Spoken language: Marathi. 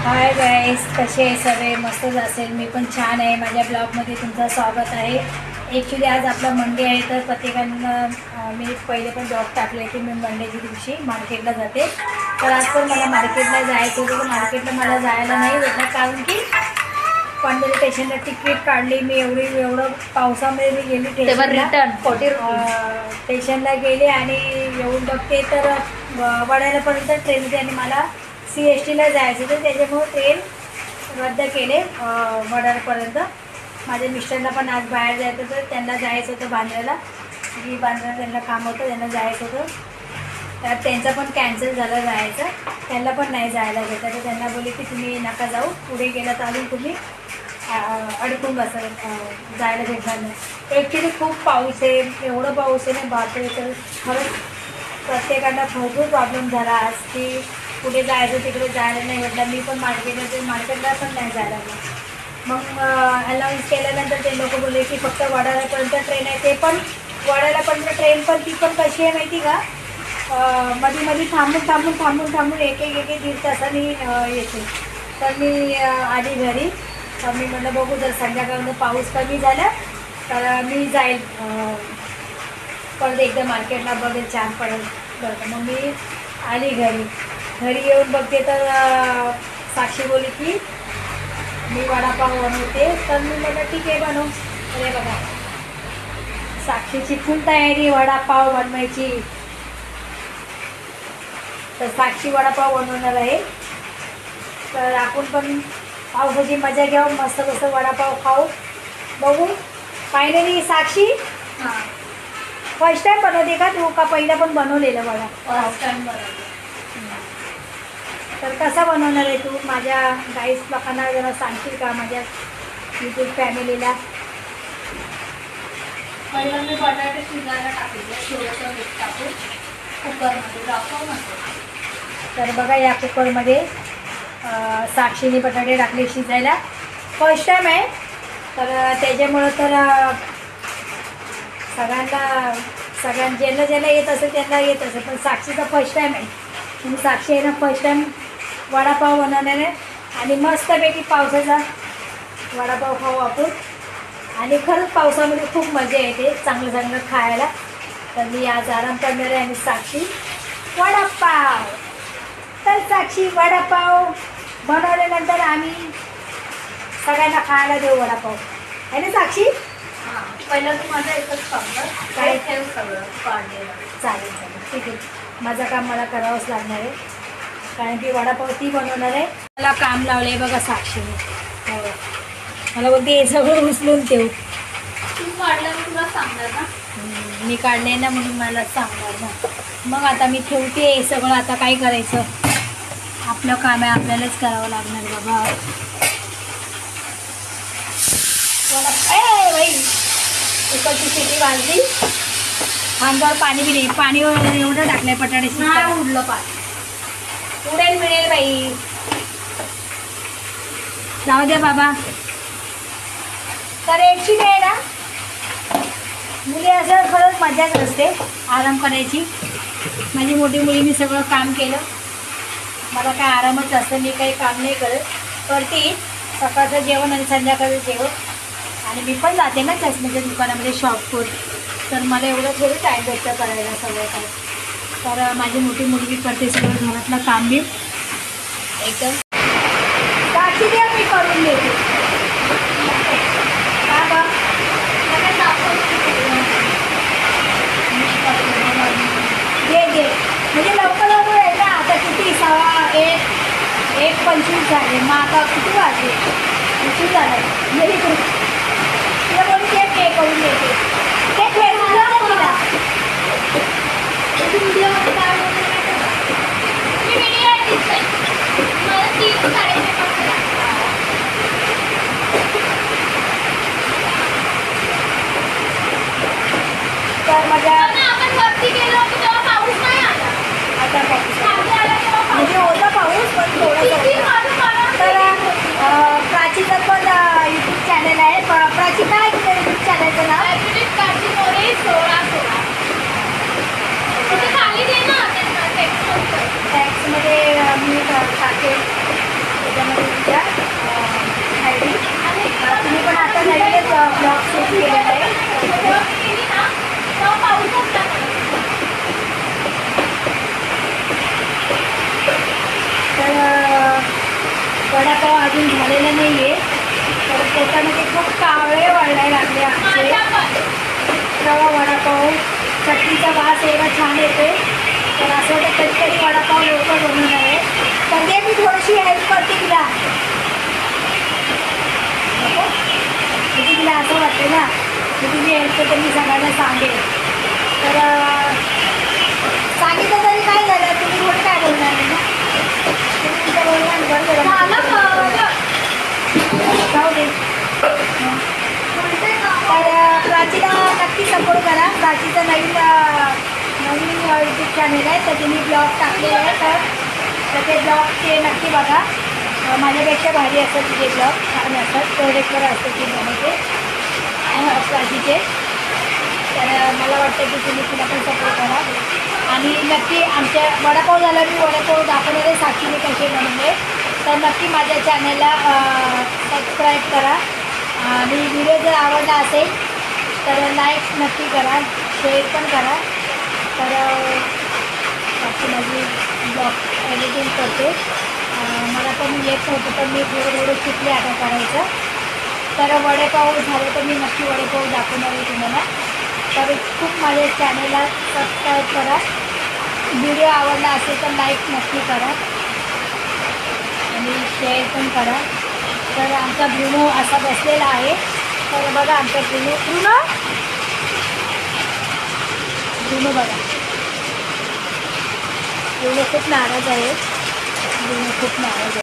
हाय गाईस कसे आहे सगळे? मस्तच असेल. मी पण छान आहे. माझ्या ब्लॉगमध्ये तुमचं स्वागत आहे. ॲक्च्युली आज आपला मंडे आहे तर प्रत्येकानं मी पहिले पण जॉब टाकले की मी मंडेच्या दिवशी मार्केटला जाते. तर आज पण मला मार्केटला जायचं होतं मार्केटला मला जायला नाही भेटलं. कारण की पंढरी स्टेशनला तिकीट काढली. मी एवढी एवढं पावसामध्ये मी गेली स्टेशनला. return, 40 rupees. अं, स्टेशनला गेले आणि येऊन बघते. तर व- वडाळ्यापर्यंत ट्रेन होती आणि मला सी एस टीला जायचं होतं त्याच्यामुळे ट्रेन रद्द केले वडारपर्यंत माझ्या मिस्टरला पण आज बाहेर जायचं होतं त्यांना जायचं होतं बांद्र्याला की बांद्रा त्यांना काम होतं त्यांना जायचं होतं. तर त्यांचं पण कॅन्सल झालं जायचं. त्यांना पण नाही जायला भेटत तर त्यांना बोलले की तुम्ही नका जाऊ. पुढे गेलं तर अजून तुम्ही अडकून बसा जायला भेटणार नाही. ॲक्च्युली खूप पाऊस आहे. एवढं पाऊस आहे ना बापरे तर खरंच प्रत्येकाला भरपूर प्रॉब्लेम झाला आज की कुठे जायचं तिकडे जायला नाही म्हटलं मी पण मार्केटला मार्केटला पण नाही जायला मग अनाऊन्स केल्यानंतर ते लोक बोलले की फक्त वडाळ्यापर्यंत ट्रेन आहे. ते पण वडाळ्यापर्यंत ट्रेन पण ती पण कशी आहे माहिती का? मध्ये मध्ये थांबून थांबून थांबून थांबून एक एक एक एक दीड तासाने येते. तर मी आली घरी. तर मी म्हटलं बघू जर संध्याकाळनं पाऊस कमी झाला तर मी जाईल. परत एकदा मार्केटला बघेल छान पडेल. बरं मग मी आली घरी. घरी येऊन बघते तर साक्षी बोलली की मी वडापाव बनवते. तर मी म्हटलं ठीक आहे बनव. अरे बघा साक्षीची फुल तयारी वडापाव बनवायची. तर साक्षी वडापाव बनवणार आहे. तर आपण पण पावसाची मजा घेऊ मस्त मस्त वडापाव खाऊ. बघू. फायनली साक्षी? फर्स्ट टाइम बनवते का तू? का पहिला पण बनवलेलं वडा तर कसा बनवणार आहे तू? माझ्या गाईस लोकांना जरा सांगशील का? माझ्या यूट्यूब फॅमिलीला पहिलं मी बटाटे शिजायला टाकले. थोडंसं मीठ टाकून कुकरमध्ये म्हणते. तर बघा या कुकरमध्ये साक्षीने बटाटे टाकले शिजायला. फर्स्ट टाईम आहे. तर त्याच्यामुळं तर सगळ्यांना सगळ्यां ज्यांना ज्यांना येत असेल त्यांना येत असेल. पण साक्षीचा फर्स्ट टाईम आहे. साक्षी आहे ना फर्स्ट टाईम वडापाव बनवणार आहे. आणि मस्तपैकी पावसाचा वडापाव खाऊ आपण. आणि खरंच पावसामध्ये खूप मजा येते चांगलं चांगलं खायला. तर मी आज आराम करणार आहे आणि साक्षी वडापाव. तर साक्षी वडापाव बनवल्यानंतर आम्ही सगळ्यांना खायला देऊ वडापाव. आहे ना साक्षी? हां पहिलं तू माझं एकच सांगलं काय? ठेव सगळं चालेल चालेल. ठीक आहे. माझं काम मला करावंच लागणार आहे. कारण की वडापाव ती बनवणार आहे. मला काम लावलं आहे बघा साक्षीने हो. मला बोलते हे सगळं उचलून ठेव. तू काढलं मी तुला सांगणार ना? मी काढले ना म्हणून मला सांगणार ना. मग आता मी ठेवते हे सगळं आता काय करायचं? आपलं काम आहे आपल्यालाच करावं लागणार बाबा. बाई शिटी वाजली अंगावर पाणी बी नाही पाणी वगैरे एवढं टाकलंय पटाट्याची उडलं पाणी. उडेल मिळेल बाई. जाऊ द्या बाबा. तर एकशी आहे ना? मुली असं खरंच मजाच असते आराम करायची. माझी मोठी मुलीने सगळं काम केलं. मला काय आरामच असतं मी काही काम नाही करत. करते. सकाळचं जेवण आणि संध्याकाळचं जेवण. आणि मी पण जाते ना चष्म्याच्या दुकानामध्ये शॉपवर तर मला एवढं थोडं टाईम भेटतं करायला सगळं काय तर माझी मोठी मुलगी करते सगळं घरातलं काम बी. एकदम. मी करून देते. म्हणजे लवकर लवकर आहे ना आता किती? सहा एक एक पंचवीस झाले. मग आता किती वाजले? किती झालं? ये इकडे. तुला बोलू ते पे करून देते. तर माझ्या आता म्हणजे होता पाऊस पण थोडंसं तर प्राचीचं पण यूट्यूब चॅनल आहे. प्राची काय यूट्यूब चॅनलचं नाव? टॅक्समध्ये मी टाकेल. त्याच्यामध्ये तुझ्या तुम्ही पण आता नवीनच ब्लॉग शूट केलेला अजून झालेलं नाही आहे तर त्याच्यामध्ये खूप कावळे वळायला लागले आमचे. रवा वडापाव चटणीचा वास एवढा छान येतोय. तर असं वाटतं कधीतरी वडापाव लवकर बनवून आहे. तर ते मी थोडीशी हेल्प करते तिला. म्हणजे तिला असं वाटतं ना की तुम्ही हेल्प करते मी सगळ्यांना सांगेल तर सांगितलं तरी काय झालं? तुम्ही थोडं काय बोलणार नाही ना तुम्ही बोलणार बरं बरं. जाऊ दे हं. तर अ, प्राचीला नक्की सपोर्ट करा. बाकीचं नवीन नवीन यूट्यूब चॅनल आहे तर मी ब्लॉग टाकलेले आहे. तर तर ते ब्लॉगचे नक्की बघा. माझ्यापेक्षा भारी असतात तिचे ब्लॉग छान असतात प्रोजेक्टवर असतात ती बनवते. अ, तर मला वाटतं की तुम्ही तिला पण सपोर्ट करा. आणि नक्की आमच्या वडापाव झाला मी वडापाव दाखवणारे साक्षीने कसे बनवले. तर नक्की माझ्या चॅनलला सबस्क्राईब करा. आणि व्हिडिओ जर आवडला असेल तर लाईक नक्की करा शेअर पण करा. तर बाकी माझी ब्लॉग एडिटिंग करते. मला पण येत नव्हतं पण मी थोडं थोडं शिकले आता करायचं. तर वडेपाव झाले तर मी नक्की वडेपाव दाखवणार आहे तुम्हाला. तर खूप माझ्या चॅनेलला सबस्क्राईब करा. व्हिडिओ आवडला असेल तर लाईक नक्की करा. आणि शेअर पण करा. तर आमचा भ्रुमो असा बसलेला आहे. तर बघा आमच्या ब्रुनो ब्रुनो ब्रुनो बघा. ब्रुनो खूप नाराज आहे ब्रुनो खूप नाराज आहे